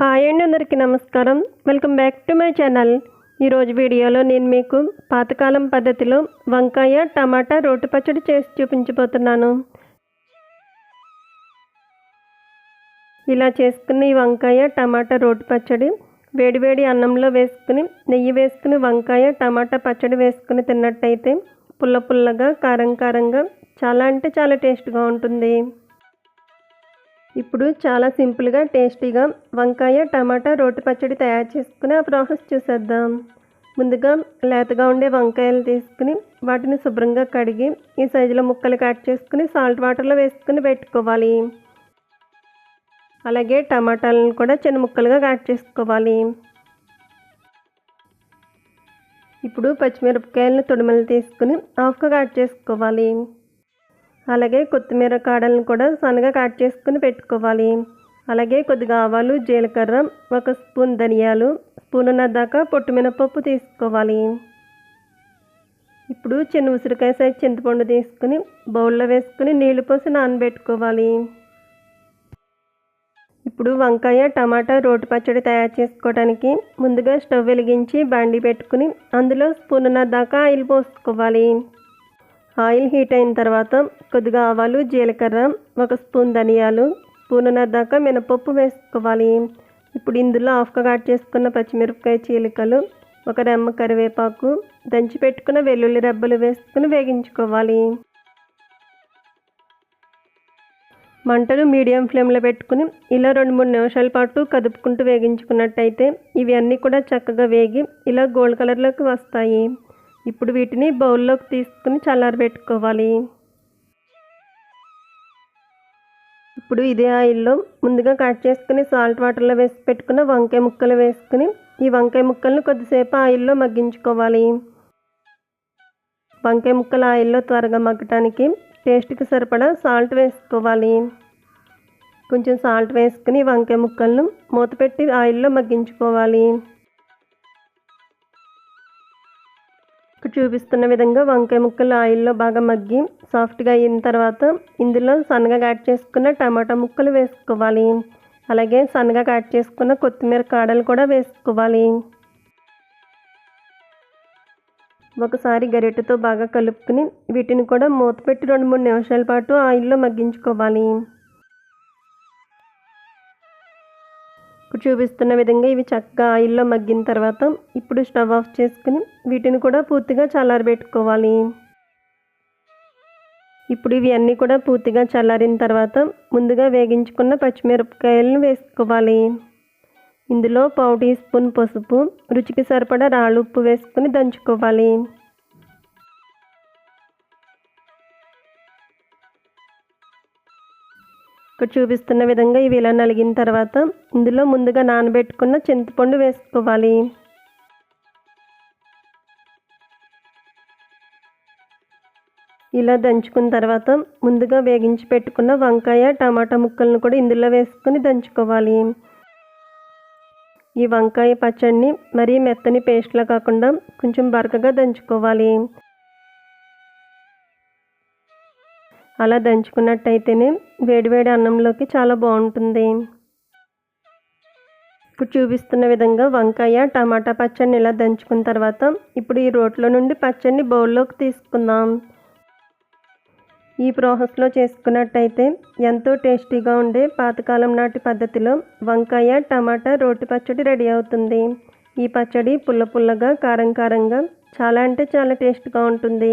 Hi అండి అందరికీ నమస్కారం. Welcome back to my channel ఈరోజు వీడియోలో నేను మీకు పాతకాలం పద్ధతిలో వంకాయ టమాటా రోటి పచ్చడి చేసి చూపించబోతున్నాను. ఇలా చేసుకుని ఈ వంకాయ టమాటా రోటి పచ్చడి వేడివేడి అన్నంలో వేసుకుని నెయ్యి వేసుకుని వంకాయ టమాటా పచ్చడి వేసుకుని తిన్నట్టయితే పుల్ల పుల్లగా కారం కారంగా చాలా అంటే చాలా టేస్ట్గా ఉంటుంది. ఇప్పుడు చాలా సింపుల్గా టేస్టీగా వంకాయ టమాటా రోటి పచ్చడి తయారు చేసుకుని ఆ ప్రాసెస్ చూసేద్దాం. ముందుగా లేతగా ఉండే వంకాయలు తీసుకుని వాటిని శుభ్రంగా కడిగి ఈ సైజులో ముక్కలు కట్ చేసుకుని సాల్ట్ వాటర్లో వేసుకుని పెట్టుకోవాలి. అలాగే టమాటాలను కూడా చిన్న ముక్కలుగా కట్ చేసుకోవాలి. ఇప్పుడు పచ్చిమిరపకాయలను తొడిమలు తీసుకుని హాఫ్గా కట్ చేసుకోవాలి. అలాగే కొత్తిమీర కాడలను కూడా సన్నగా కట్ చేసుకుని పెట్టుకోవాలి. అలాగే కొద్దిగా ఆవాలు జీలకర్ర ఒక స్పూన్ ధనియాలు స్పూన్ దాకా పొట్టు మినపప్పు తీసుకోవాలి. ఇప్పుడు చిన్న ఉసిరికాయ సైజ్ చింతపండు తీసుకుని బౌల్లో వేసుకుని నీళ్ళు పోసి నానబెట్టుకోవాలి. ఇప్పుడు వంకాయ టమాటా రోటి పచ్చడి తయారు చేసుకోవడానికి ముందుగా స్టవ్ వెలిగించి బండి పెట్టుకుని అందులో స్పూన్ దాకా ఆయిల్ పోసుకోవాలి. ఆయిల్ హీట్ అయిన తర్వాత కొద్దిగా ఆవాలు జీలకర్ర ఒక స్పూన్ ధనియాలు స్పూన్ దాకా మినపప్పు వేసుకోవాలి. ఇప్పుడు ఇందులో హాఫ్గా కట్ చేసుకున్న పచ్చిమిరపకాయ చీలికలు ఒక రెమ్మ కరివేపాకు దంచి పెట్టుకున్న వెల్లుల్లి రెబ్బలు వేసుకుని వేగించుకోవాలి. మంటను మీడియం ఫ్లేమ్లో పెట్టుకుని ఇలా రెండు మూడు నిమిషాల పాటు కదుపుకుంటూ వేగించుకున్నట్టయితే ఇవి అన్నీ కూడా చక్కగా వేగి ఇలా గోల్డ్ కలర్లోకి వస్తాయి. ఇప్పుడు వీటిని బౌల్లోకి తీసుకుని చల్లారబెట్టుకోవాలి ఇప్పుడు ఇదే ఆయిల్లో ముందుగా కట్ చేసుకుని సాల్ట్ వాటర్లో వేసి పెట్టుకున్న వంకాయ ముక్కలు వేసుకుని ఈ వంకాయ ముక్కలను కొద్దిసేపు ఆయిల్లో మగ్గించుకోవాలి. వంకాయ ముక్కలు ఆయిల్లో త్వరగా మగ్గటానికి టేస్ట్కి సరిపడా సాల్ట్ వేసుకోవాలి. కొంచెం సాల్ట్ వేసుకుని వంకాయ ముక్కలను మూత పెట్టి ఆయిల్లో మగ్గించుకోవాలి. చూపిస్తున్న విధంగా వంకాయ ముక్కలు ఆయిల్లో బాగా మగ్గి సాఫ్ట్గా అయిన తర్వాత ఇందులో సన్నగా కట్ చేసుకున్న టమాటా ముక్కలు వేసుకోవాలి. అలాగే సన్నగా కట్ చేసుకున్న కొత్తిమీర కాడలు కూడా వేసుకోవాలి. ఒకసారి గరిటెతో బాగా కలుపుకుని వీటిని కూడా మూత పెట్టి రెండు మూడు నిమిషాల పాటు ఆయిల్లో మగ్గించుకోవాలి. ఇప్పుడు చూపిస్తున్న విధంగా ఇవి చక్కగా ఆయిల్లో మగ్గిన తర్వాత ఇప్పుడు స్టవ్ ఆఫ్ చేసుకుని వీటిని కూడా పూర్తిగా చల్లారబెట్టుకోవాలి. ఇప్పుడు ఇవి అన్నీ కూడా పూర్తిగా చల్లారిన తర్వాత ముందుగా వేగించుకున్న పచ్చిమిరపకాయలను వేసుకోవాలి. ఇందులో పావు టీ స్పూన్ పసుపు రుచికి సరిపడా రాళ్ళు ఉప్పు వేసుకుని దంచుకోవాలి. ఇక్కడ చూపిస్తున్న విధంగా ఇవి ఇలా నలిగిన తర్వాత ఇందులో ముందుగా నానబెట్టుకున్న చింతపండు వేసుకోవాలి. ఇలా దంచుకున్న తర్వాత ముందుగా వేగించి పెట్టుకున్న వంకాయ టమాటా ముక్కలను కూడా ఇందులో వేసుకొని దంచుకోవాలి. ఈ వంకాయ పచ్చడిని మరీ మెత్తని పేస్ట్లా కాకుండా కొంచెం బరకగా దంచుకోవాలి. అలా దంచుకున్నట్టయితేనే వేడివేడి అన్నంలోకి చాలా బాగుంటుంది. ఇప్పుడు చూపిస్తున్న విధంగా వంకాయ టమాటా పచ్చడిని ఇలా దంచుకున్న తర్వాత ఇప్పుడు ఈ రోట్లో నుండి పచ్చడిని బౌల్లోకి తీసుకుందాం. ఈ ప్రాసెస్లో చేసుకున్నట్టయితే ఎంతో టేస్టీగా ఉండే పాతకాలం నాటి పద్ధతిలో వంకాయ టమాటా రోటి పచ్చడి రెడీ అవుతుంది. ఈ పచ్చడి పుల్ల పుల్లగా కారం కారంగా చాలా అంటే చాలా టేస్ట్గా ఉంటుంది.